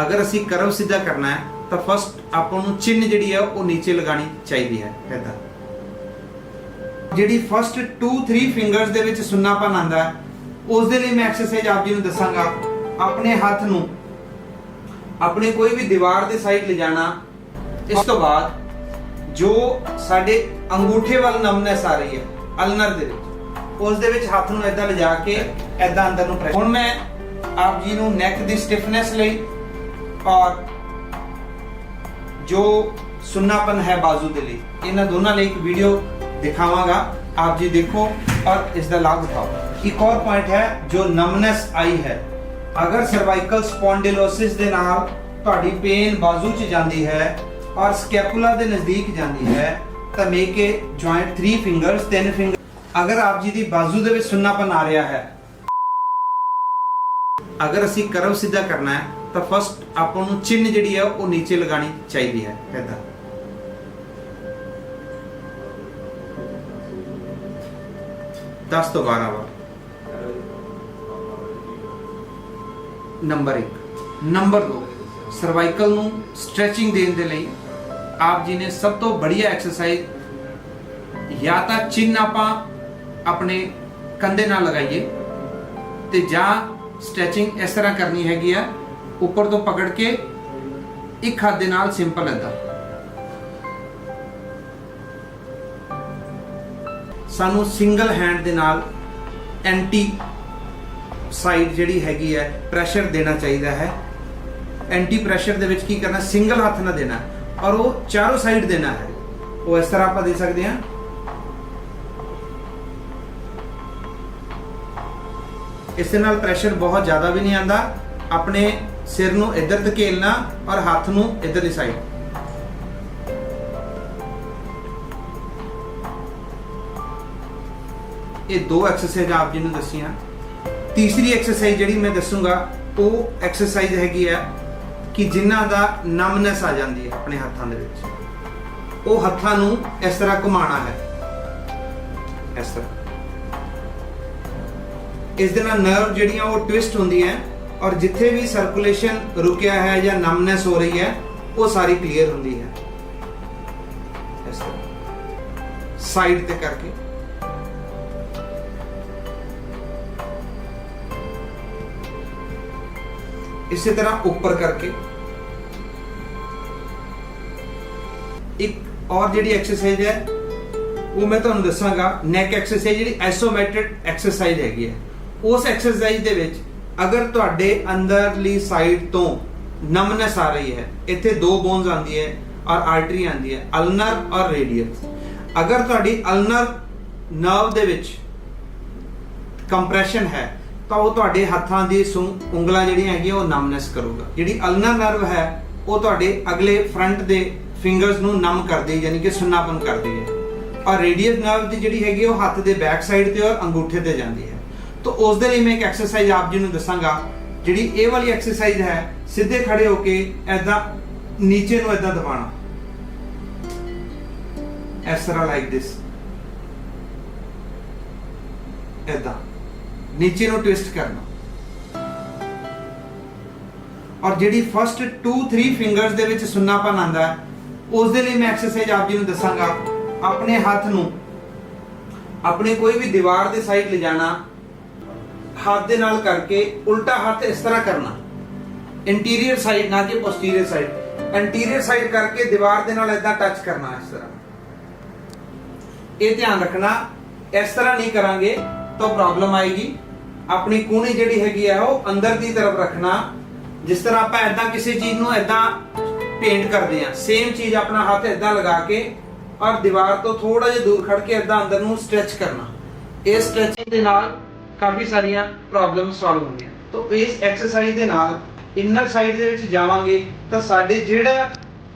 ਅਗਰ ਅਸੀਂ ਕਰਵ ਸਿੱਧਾ ਕਰਨਾ ਹੈ, ਤਾਂ ਫਸਟ ਆਪਾਂ ਨੂੰ ਚਿੰਨ ਜਿਹੜੀ ਹੈ, ਉਹ ਨੀਚੇ ਲਗਾਣੀ ਚਾਹੀਦੀ ਹੈ, ਇਦਾਂ। ਜਿਹੜੀ ਫਸਟ 2 3 ਫਿੰਗਰਸ ਦੇ ਵਿੱਚ ਸੁੰਨਾਪਨ ਆਂਦਾ ਹੈ ਉਸ ਦੇ ਲਈ ਮੈਂ ਐਕਸਰਸਾਈਜ਼ ਆਪ ਜੀ ਨੂੰ ਦੱਸਾਂਗਾ। ਆਪਣੇ ਹੱਥ ਨੂੰ ਆਪਣੇ ਕੋਈ ਵੀ ਦੀਵਾਰ ਦੇ ਸਾਈਡ ਲਿਜਾਣਾ, ਇਸ ਤੋਂ ਬਾਅਦ ਜੋ ਸਾਡੇ ਅੰਗੂਠੇ ਵੱਲ ਨਮਨੈਸ ਆ ਰਹੀ ਹੈ ਅਲਨਰ ਦੇ ਵਿੱਚ ਉਸ ਦੇ ਵਿੱਚ ਹੱਥ ਨੂੰ ਇਦਾਂ ਲਿਜਾ ਕੇ ਇਦਾਂ ਅੰਦਰ ਨੂੰ ਪ੍ਰੈਸ ਹੁਣ ਮੈਂ ਆਪ ਜੀ ਨੂੰ ਨੈਕ ਦੀ ਸਟਿਫਨੈਸ ਲਈ ਔਰ ਜੋ ਸੁੰਨਾਪਨ ਹੈ ਬਾਜ਼ੂ ਦੇ ਲਈ, ਇਹਨਾਂ ਦੋਨਾਂ ਲਈ ਇੱਕ ਵੀਡੀਓ ਦਿਖਾਵਾਂਗਾ। ਆਪ ਜੀ ਦੇਖੋ ਔਰ ਇਸ ਦਾ ਲਾਭ ਉਠਾਓ। ਇੱਕ ਹੋਰ ਪੁਆਇੰਟ ਹੈ, ਜੋ ਨਮਨੈਸ ਆਈ ਅਗਰ ਸਰਵਾਈਕਲ ਸਪੌਂਡਿਲੋਸਿਸ ਦੇ ਨਾਲ ਤੁਹਾਡੀ ਪੇਨ ਬਾਜ਼ੂ 'ਚ ਜਾਂਦੀ ਹੈ ਔਰ ਸਕੈਪੂਲਾ ਦੇ ਨਜ਼ਦੀਕ ਜਾਂਦੀ ਹੈ, ਤਾਂ make a joint 3 fingers 10 finger ਅਗਰ ਆਪ ਜੀ ਦੀ ਬਾਜ਼ੂ ਦੇ ਵਿੱਚ ਸੁੰਨਾਪਨ ਆ ਰਿਹਾ ਹੈ, ਅਗਰ ਅਸੀਂ ਕਰਵ ਸਿੱਧਾ ਕਰਨਾ ਹੈ ਤਾਂ ਫਸਟ ਆਪਾਂ ਨੂੰ ਚਿੰਨ ਜਿਹੜੀ ਹੈ ਉਹ ਨੀਚੇ ਲਗਾਣੀ ਚਾਹੀਦੀ ਹੈ, ਇਦਾਂ। ਦਸ ਤੋਂ 12 ਵਾਰ। ਨੰਬਰ 1 ਨੰਬਰ 2 ਸਰਵਾਈਕਲ ਨੂੰ ਸਟ੍ਰੈਚਿੰਗ ਦੇਣ ਦੇ ਲਈ ਆਪ ਜੀ ਨੇ ਸਭ ਤੋਂ ਬੜੀਆ ਐਕਸਰਸਾਈਜ਼ ਜਾਂ ਤਾਂ ਚਿੰਨ ਆਪਾਂ ਆਪਣੇ ਕੰਧੇ ਨਾਲ ਲਗਾਈਏ ਤੇ ਜਾਂ ਸਟ੍ਰੈਚਿੰਗ ਇਸ ਤਰ੍ਹਾਂ ਕਰਨੀ ਹੈਗੀ ਆ ਉੱਪਰ ਤੋਂ ਪਕੜ ਕੇ ਇੱਕ ਹੱਥ ਦੇ ਨਾਲ ਸਿੰਪਲ ਏਦਾਂ। ਸਾਨੂੰ ਸਿੰਗਲ ਹੈਂਡ ਦੇ ਨਾਲ ਐਂਟੀ ਸਾਈਡ ਜਿਹੜੀ ਹੈਗੀ ਹੈ ਪ੍ਰੈਸ਼ਰ ਦੇਣਾ ਚਾਹੀਦਾ ਹੈ। ਐਂਟੀ ਪ੍ਰੈਸ਼ਰ ਦੇ ਵਿੱਚ ਕੀ ਕਰਨਾ ਸਿੰਗਲ ਹੱਥ ਨਾਲ ਦੇਣਾ। ਔਰ ਉਹ ਚਾਰੋਂ ਸਾਈਡ ਦੇਣਾ ਹੈ। ਉਹ ਇਸ ਤਰ੍ਹਾਂ ਆਪਾਂ ਦੇ ਸਕਦੇ ਹਾਂ। ਇਸ ਦੇ ਨਾਲ ਪ੍ਰੈਸ਼ਰ ਬਹੁਤ ਜ਼ਿਆਦਾ ਵੀ ਨਹੀਂ ਆਂਦਾ ਆਪਣੇ ਸਿਰ ਨੂੰ ਇੱਧਰ ਧਕੇਲਣਾ ਔਰ ਹੱਥ ਨੂੰ ਇੱਧਰ ਦੀ ਸਾਈਡ ਇਹ ਦੋ ਐਕਸਰਸਾਈਜ਼ ਆਪ ਜੀ ਨੂੰ ਦੱਸੀਆਂ। ਤੀਸਰੀ ਐਕਸਰਸਾਈਜ਼ ਜਿਹੜੀ ਮੈਂ ਦੱਸੂਗਾ, ਉਹ ਐਕਸਰਸਾਈਜ਼ ਹੈਗੀ ਆ ਕਿ ਜਿਨ੍ਹਾਂ ਦਾ ਨਮਨੈਸ ਆ ਜਾਂਦੀ ਹੈ ਆਪਣੇ ਹੱਥਾਂ ਦੇ ਵਿੱਚ। ਉਹ ਹੱਥਾਂ ਨੂੰ ਇਸ ਤਰ੍ਹਾਂ ਘੁਮਾਉਣਾ ਹੈ। ਇਸ ਤਰ੍ਹਾਂ। ਇਸ ਦੇ ਨਾਲ ਨਰਵ ਜਿਹੜੀਆਂ ਉਹ ਟਵਿਸਟ ਹੁੰਦੀਆਂ ਔਰ ਜਿੱਥੇ ਵੀ ਸਰਕੂਲੇਸ਼ਨ ਰੁਕਿਆ ਹੈ ਜਾਂ ਨਮਨੈਸ ਹੋ ਰਹੀ ਹੈ, ਉਹ ਸਾਰੀ ਕਲੀਅਰ ਹੁੰਦੀ ਹੈ। ਇਸ ਤਰ੍ਹਾਂ। ਸਾਈਡ ਤੇ ਕਰਕੇ। ਇਸੇ ਤਰ੍ਹਾਂ ਉੱਪਰ ਕਰਕੇ। ਇੱਕ ਔਰ ਜਿਹੜੀ ਐਕਸਰਸਾਈਜ਼ ਹੈ, ਉਹ ਮੈਂ ਤੁਹਾਨੂੰ ਦੱਸਾਂਗਾ। ਨੈਕ ਐਕਸਰਸਾਈਜ਼ ਜਿਹੜੀ ਆਈਸੋਮੈਟ੍ਰਿਕ ਐਕਸਰਸਾਈਜ਼ ਹੈਗੀ ਹੈ। ਉਸ ਐਕਸਰਸਾਈਜ਼ ਦੇ ਵਿੱਚ ਅਗਰ ਤੁਹਾਡੇ ਅੰਦਰਲੀ ਸਾਈਡ ਤੋਂ ਨਮਨੈਸ ਆ ਰਹੀ ਹੈ ਇੱਥੇ ਦੋ ਬੋਨਸ ਆਉਂਦੀ ਹੈ ਔਰ ਆਰਟਰੀ ਆਉਂਦੀ ਹੈ ਅਲਨਰ ਔਰ ਰੇਡੀਅਸ ਅਗਰ ਤੁਹਾਡੀ ਅਲਨਰ ਨਰਵ ਦੇ ਵਿੱਚ ਕੰਪਰੈਸ਼ਨ ਹੈ ਤਾਂ ਉਹ ਤੁਹਾਡੇ ਹੱਥਾਂ ਦੀ ਸੁੰ- ਉਂਗਲਾਂ ਜਿਹੜੀਆਂ ਹੈਗੀਆਂ ਉਹ ਨਮਨੈਸ ਕਰੂਗਾ। ਜਿਹੜੀ ਅਲਨਰ ਨਰਵ ਹੈ ਉਹ ਤੁਹਾਡੇ ਅਗਲੇ ਫਰੰਟ ਦੇ ਫਿੰਗਰਸ ਨੂੰ ਨਮ ਕਰਦੀ ਯਾਨੀ ਕਿ ਸੁੰਨਾਪਨ ਕਰਦੀ ਹੈ। ਔਰ ਰੇਡੀਅਸ ਨਰਵ ਦੀ ਜਿਹੜੀ ਹੈਗੀ ਹੈ, ਉਹ ਹੱਥ ਦੇ ਬੈਕ ਸਾਈਡ ਤੇ ਔਰ ਅੰਗੂਠੇ ਤੇ ਜਾਂਦੀ ਹੈ। ਤਾਂ ਉਸ ਦੇ ਲਈ ਮੈਂ ਇੱਕ ਐਕਸਰਸਾਈਜ਼ ਆਪ ਜੀ ਨੂੰ ਦੱਸਾਂਗਾ, ਜਿਹੜੀ ਇਹ ਵਾਲੀ ਐਕਸਰਸਾਈਜ਼ ਹੈ, ਸਿੱਧੇ ਖੜੇ ਹੋ ਕੇ ਐਦਾਂ ਨੀਚੇ ਨੂੰ ਐਦਾਂ ਦਬਾਣਾ ਇਸ ਤਰ੍ਹਾਂ ਲਾਈਕ ਦਿਸ ਐਦਾਂ ਨੀਚੇ ਨੂੰ ਟਵਿਸਟ ਕਰਨਾ। ਔਰ ਜਿਹੜੀ ਫਸਟ 2 3 ਫਿੰਗਰਸ ਦੇ ਵਿੱਚ ਸੁੰਨਾਪਨ ਆਂਦਾ ਹੈ, ਉਸ ਦੇ ਲਈ ਮੈਂ ਐਕਸਰਸਾਈਜ਼ ਆਪ ਜੀ ਨੂੰ ਦੱਸਾਂਗਾ, ਆਪਣੇ ਹੱਥ ਨੂੰ ਆਪਣੇ ਕੋਈ ਵੀ ਦੀਵਾਰ ਦੇ ਸਾਈਡ ਲਿਜਾਣਾ ਹੱਥ ਦੇ ਨਾਲ ਕਰਕੇ ਉਲਟਾ ਹੱਥ ਇਸ ਤਰ੍ਹਾਂ ਕਰਨਾ। ਇੰਟੀਰੀਅਰ ਸਾਈਡ ਨਾ ਕਿ ਪੋਸਟੀਰੀਅਰ ਸਾਈਡ ਇੰਟੀਰੀਅਰ ਸਾਈਡ ਕਰਕੇ ਦੀਵਾਰ ਦੇ ਨਾਲ ਇਦਾਂ ਟੱਚ ਕਰਨਾ ਇਸ ਤਰ੍ਹਾਂ। ਇਹ ਧਿਆਨ ਰੱਖਣਾ, ਇਸ ਤਰ੍ਹਾਂ ਨਹੀਂ ਕਰਾਂਗੇ ਤਾਂ ਪ੍ਰੋਬਲਮ ਆਏਗੀ। ਆਪਣੀ ਕੂਣੀ ਜਿਹੜੀ ਹੈਗੀ ਆ ਉਹ ਅੰਦਰ ਦੀ ਤਰਫ ਰੱਖਣਾ। ਜਿਸ ਤਰ੍ਹਾਂ ਆਪਾਂ ਐਦਾਂ ਕਿਸੇ ਚੀਜ਼ ਨੂੰ ਐਦਾਂ ਪੇਂਟ ਕਰਦੇ ਆ ਸੇਮ ਚੀਜ਼ ਆਪਣਾ ਹੱਥ ਐਦਾਂ ਲਗਾ ਕੇ ਔਰ ਦੀਵਾਰ ਤੋਂ ਥੋੜਾ ਜਿਹਾ ਦੂਰ ਖੜ ਕੇ ਐਦਾਂ ਅੰਦਰ ਨੂੰ ਸਟ੍ਰੈਚ ਕਰਨਾ। ਇਹ ਸਟ੍ਰੈਚਿੰਗ ਦੇ ਨਾਲ ਕਾਫੀ ਸਾਰੀਆਂ ਪ੍ਰੋਬਲਮ ਸੋਲਵ ਹੁੰਦੀਆਂ। ਤਾਂ ਇਸ ਐਕਸਰਸਾਈਜ਼ ਦੇ ਨਾਲ ਇਨਰ ਸਾਈਡ ਦੇ ਵਿੱਚ ਜਾਵਾਂਗੇ ਤਾਂ ਸਾਡੇ ਜਿਹੜਾ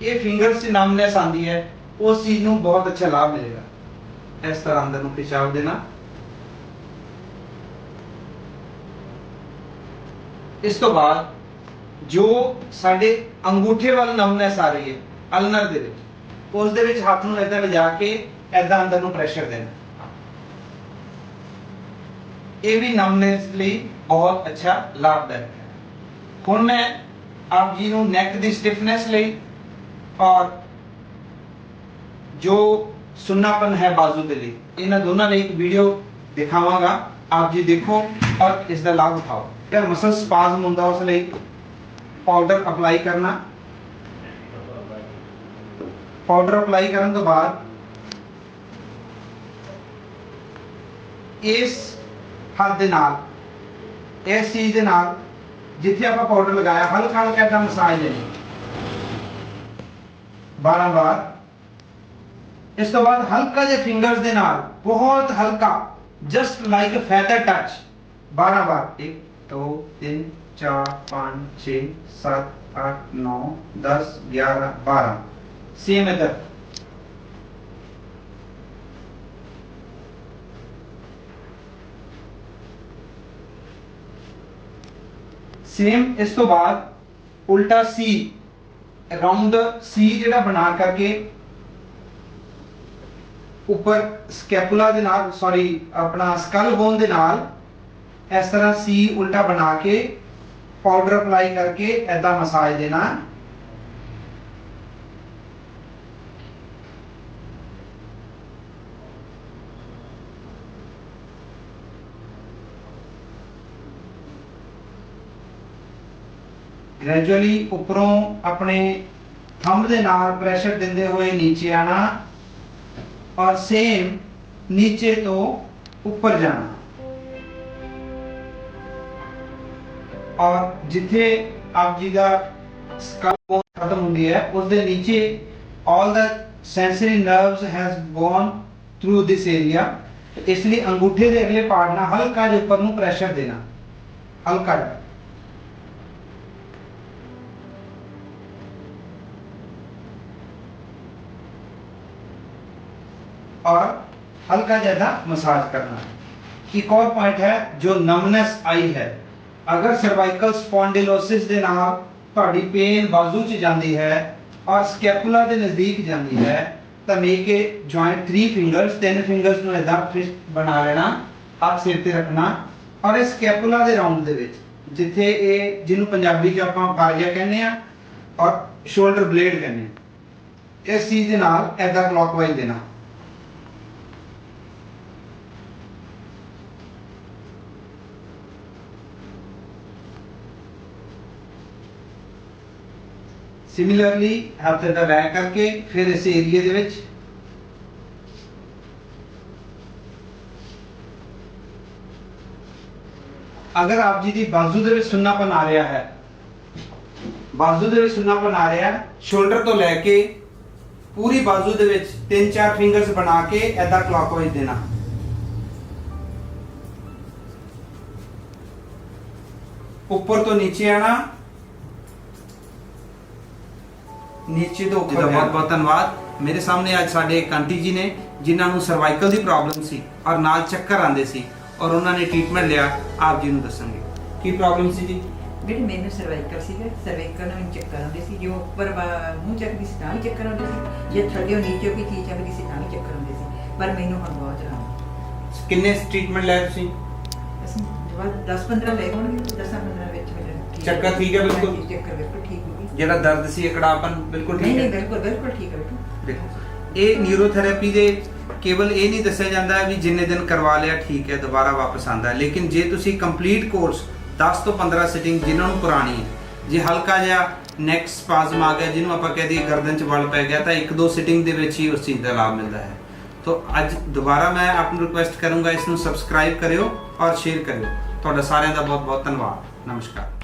ਇਹ ਫਿੰਗਰਸ 'ਚ ਨਮਨੈਸ ਆਂਦੀ ਹੈ, ਉਸ ਚੀਜ਼ ਨੂੰ ਬਹੁਤ ਅੱਛਾ ਲਾਭ ਮਿਲੇਗਾ। ਇਸ ਤਰ੍ਹਾਂ ਅੰਦਰ ਨੂੰ ਪਿਸ਼ਾਬ ਦੇਣਾ। ਇਸ ਤੋਂ ਬਾਅਦ ਜੋ ਸਾਡੇ ਅੰਗੂਠੇ ਵੱਲ ਨਮਨੈਸ ਆ ਰਹੀ ਹੈ ਅਲਨਰ ਦੇ ਵਿੱਚ, ਉਸ ਦੇ ਵਿੱਚ ਹੱਥ ਨੂੰ ਇਦਾਂ ਲਿਜਾ ਕੇ ਇਦਾਂ ਅੰਦਰ ਨੂੰ ਪ੍ਰੈਸ਼ਰ ਦੇਣਾ। ਇਹ ਵੀ ਨਮਨੈਸ ਲਈ ਬਹੁਤ ਅੱਛਾ ਲਾਭਦਾਇਕ ਹੈ। ਹੁਣ ਮੈਂ ਆਪ ਜੀ ਨੂੰ ਨੈਕ ਦੀ ਸਟਿਫਨੈਸ ਲਈ ਔਰ ਜੋ ਸੁੰਨਾਪਨ ਹੈ ਬਾਜ਼ੂ ਦੇ ਲਈ, ਇਹਨਾਂ ਦੋਨਾਂ ਲਈ ਇੱਕ ਵੀਡੀਓ ਦਿਖਾਵਾਂਗਾ। ਆਪ ਜੀ ਦੇਖੋ ਔਰ ਇਸ ਦਾ ਲਾਭ ਉਠਾਓ। ਯਾਰ ਮਸਲ ਸਪਾਜ਼ਮ ਹੁੰਦਾ ਉਸ ਲਈ ਪਾਊਡਰ ਅਪਲਾਈ ਕਰਨਾ। ਪਾਊਡਰ ਅਪਲਾਈ ਕਰਨ ਤੋਂ ਬਾਅਦ ਇਸ ਹੱਥ ਦੇ ਨਾਲ ਇਸ ਚੀਜ਼ ਦੇ ਨਾਲ ਜਿੱਥੇ ਆਪਾਂ ਪਾਊਡਰ ਲਗਾਇਆ ਹਲਕਾ ਹਲਕਾ ਦਾ ਮਸਾਜ ਲੈਣੀ ਬਾਰ-ਬਾਰ ਇਸ ਤੋਂ ਬਾਅਦ ਹਲਕਾ ਜਿਹਾ ਫਿੰਗਰਸ ਦੇ ਨਾਲ ਬਹੁਤ ਹਲਕਾ just like a feather touch 12 ਬਾਰ 1 2 3 4 5 6 7 8 9 10 11 12 ਸੇਮ ਇਧਰ ਸੇਮ ਇਸ ਤੋਂ ਬਾਅਦ ਉਲਟਾ ਸੀ ਰਾਉਂਡ ਸੀ ਜਿਹੜਾ ਬਣਾ ਕਰਕੇ ਉੱਪਰ ਸਕੈਪੂਲਾ ਦੇ ਨਾਲ ਸੌਰੀ ਆਪਣਾ ਸਕਲ ਬੋਨ ਦੇ ਨਾਲ ਇਸ ਤਰ੍ਹਾਂ ਸੀ ਉਲਟਾ ਬਣਾ ਕੇ ਪਾਊਡਰ ਅਪਲਾਈ ਕਰਕੇ ਐਦਾਂ ਮਸਾਜ ਦੇਣਾ। ਗ੍ਰੈਜੂਅਲੀ ਉੱਪਰੋਂ ਆਪਣੇ ਥੰਬ ਦੇ ਨਾਲ ਪ੍ਰੈਸ਼ਰ ਦਿੰਦੇ ਹੋਏ ਨੀਚੇ ਆਣਾ ਔਰ ਸੇਮ ਨੀਚੇ ਤੋਂ ਉੱਪਰ ਜਾਣਾ। ਔਰ ਜਿੱਥੇ ਆਪ ਜੀ ਦਾ ਸਕਲ ਖਤਮ ਹੁੰਦੀ ਹੈ ਉਸ ਦੇ ਨੀਚੇ all the sensory nerves has gone through this area ਇਸ ਲਈ ਅੰਗੂਠੇ ਦੇ ਅਗਲੇ ਪਾਰਟ ਨਾਲ ਹਲਕਾ ਜਿਹਾ ਉੱਪਰ ਨੂੰ ਪ੍ਰੈਸ਼ਰ ਦੇਣਾ। ਹਲਕਾ ਜਿਹਾ। और हल्का ज्यादा मसाज करना एक और पॉइंट है जो नमनेस आई है अगर सर्वाइकल स्पॉन्डिलोसिस ਦੇ ਨਾਲ ਤੁਹਾਡੀ ਪੇਨ ਬਾਜ਼ੂ 'ਚ ਜਾਂਦੀ ਹੈ ਔਰ ਸਕੈਪੂਲਾ ਦੇ ਨਜ਼ਦੀਕ ਜਾਂਦੀ ਹੈ ਤਾਂ ਮੇਕ ਕੇ ਜੁਆਇੰਟ 3 ਫਿੰਗਰਸ ਤਿੰਨ ਫਿੰਗਰਸ ਨੂੰ ਇਦਾਂ ਫਿਸਟ ਬਣਾ ਲੈਣਾ ਹੱਥ ਸਿਰ ਤੇ ਰੱਖਣਾ ਔਰ ਇਹ ਸਕੈਪੂਲਾ ਦੇ ਰਾਉਂਡ ਦੇ ਵਿੱਚ ਜਿੱਥੇ ਇਹ ਜਿਹਨੂੰ ਪੰਜਾਬੀ 'ਚ ਆਪਾਂ ਫਾਰੀਆ ਕਹਿੰਦੇ ਆ ਔਰ ਸ਼ੋਲਡਰ ਬਲੇਡ ਕਹਿੰਦੇ ਆ ਇਸ ਚੀਜ਼ ਦੇ ਨਾਲ ਇਦਾਂ ਕਲੌਕਵਾਈਜ਼ ਦੇਣਾ ਸਿਮਿਲਰਲੀ ਹੱਥ ਦਾ ਬੈਕ ਕਰਕੇ ਫਿਰ ਇਸ ਏਰੀਏ ਦੇ ਵਿੱਚ ਅਗਰ ਆਪ ਜੀ ਦੀ ਬਾਜ਼ੂ ਦੇ ਵਿੱਚ ਸੁੰਨਾਪਨ ਆ ਰਿਹਾ ਹੈ ਬਾਜ਼ੂ ਦੇ ਵਿੱਚ ਸੁੰਨਾਪਨ ਆ ਰਿਹਾ ਸ਼ੋਲਡਰ ਤੋਂ ਲੈ ਕੇ ਪੂਰੀ ਬਾਜ਼ੂ ਦੇ ਵਿੱਚ ਤਿੰਨ ਚਾਰ ਫਿੰਗਰਸ ਬਣਾ ਕੇ ਐਦਾਂ ਕਲੌਕਵਾਈਜ਼ ਦੇਣਾ। ਉੱਪਰ ਤੋਂ ਨੀਚੇ ਆਣਾ ਨੀਚੇ ਤੋਂ ਉੱਪਰ ਬਹੁਤ ਬਹੁਤ ਧੰਨਵਾਦ। ਮੇਰੇ ਸਾਹਮਣੇ ਅੱਜ ਸਾਡੇ ਇੱਕ ਆਂਟੀ ਜੀ ਨੇ ਜਿਨ੍ਹਾਂ ਨੂੰ ਸਰਵਾਈਕਲ ਦੀ ਪ੍ਰੋਬਲਮ ਸੀ ਔਰ ਨਾਲ ਚੱਕਰ ਆਉਂਦੇ ਸੀ ਔਰ ਉਹਨਾਂ ਨੇ ਟ੍ਰੀਟਮੈਂਟ ਲਿਆ। ਆਪ ਜੀ ਨੂੰ ਦੱਸਾਂਗੇ। ਕੀ ਪ੍ਰੋਬਲਮ ਸੀ ਜੀ? ਜਿਹੜੀ ਮੈਨੂੰ ਸਰਵਾਈਕਲ ਸੀਗਾ ਸਰਵਾਈਕਲ ਨਾਲ ਚੱਕਰ ਆਉਂਦੇ ਸੀ। ਜੋ ਉੱਪਰ ਮੂੰਹ ਚੱਕਦੀ ਸੀ ਤਾਂ ਵੀ ਚੱਕਰ ਆਉਂਦੇ ਸੀ। ਜੇ ਥੱਲੇ ਨੀਚੇ ਵੀ ਚੀਜ਼ ਚੱਕਦੀ ਸੀ ਤਾਂ ਵੀ ਚੱਕਰ ਆਉਂਦੇ ਸੀ। ਪਰ ਮੈਨੂੰ ਹੁਣ ਬਹੁਤ ਆਰਾਮ ਕਿੰਨੇ ਟ੍ਰੀਟਮੈਂਟ ਲਿਆ ਤੁਸੀਂ? ਅਸੀਂ ਜਵਾਬ 10 15 ਲੈ ਹੋਣਗੇ 10 15 ਹੈ ਬਿਲਕੁਲ? ਹਾਂਜੀ, ਚੱਕਰ ਬਿਲਕੁਲ ਠੀਕ ਹੋ ਗਈ ਜਿਹੜਾ ਦਰਦ ਸੀ ਇਕੜਾਪਨ ਬਿਲਕੁਲ ਨਹੀਂ ਠੀਕ ਨਹੀਂ ਹੈ? ਬਿਲਕੁਲ ਬਿਲਕੁਲ ਠੀਕ ਹੈ ਦੇਖੋ ਇਹ ਨਿਊਰੋਥੈਰੇਪੀ ਦੇ ਕੇਵਲ ਇਹ ਨਹੀਂ ਦੱਸਿਆ ਜਾਂਦਾ ਵੀ ਜਿੰਨੇ ਦਿਨ ਕਰਵਾ ਲਿਆ ਠੀਕ ਹੈ ਦੁਬਾਰਾ ਵਾਪਸ ਆਂਦਾ ਲੇਕਿਨ ਜੇ ਤੁਸੀਂ ਕੰਪਲੀਟ ਕੋਰਸ 10 ਤੋਂ 15 ਸਿਟਿੰਗ ਜਿਨ੍ਹਾਂ ਨੂੰ ਪੁਰਾਣੀ ਹੈ ਜੇ ਹਲਕਾ ਜਿਹਾ ਨੈਕ ਸਪਾਜ਼ਮ ਆ ਗਿਆ ਜਿਹਨੂੰ ਆਪਾਂ ਕਹਦੇ ਗਰਦਨ 'ਚ ਵਲ ਪੈ ਗਿਆ ਤਾਂ ਇੱਕ ਦੋ ਸਿਟਿੰਗ ਦੇ ਵਿੱਚ ਹੀ ਉਸ ਚੀਜ਼ ਦਾ ਲਾਭ ਮਿਲਦਾ ਹੈ। ਤੋਂ ਅੱਜ ਦੁਬਾਰਾ ਮੈਂ ਆਪ ਨੂੰ ਰਿਕੁਐਸਟ ਕਰੂੰਗਾ ਇਸ ਨੂੰ ਸਬਸਕ੍ਰਾਈਬ ਕਰਿਓ ਔਰ ਸ਼ੇਅਰ ਕਰਿਓ। ਤੁਹਾਡਾ ਸਾਰਿਆਂ ਦਾ ਬਹੁਤ ਬਹੁਤ ਧੰਨਵਾਦ। ਨਮਸਕਾਰ।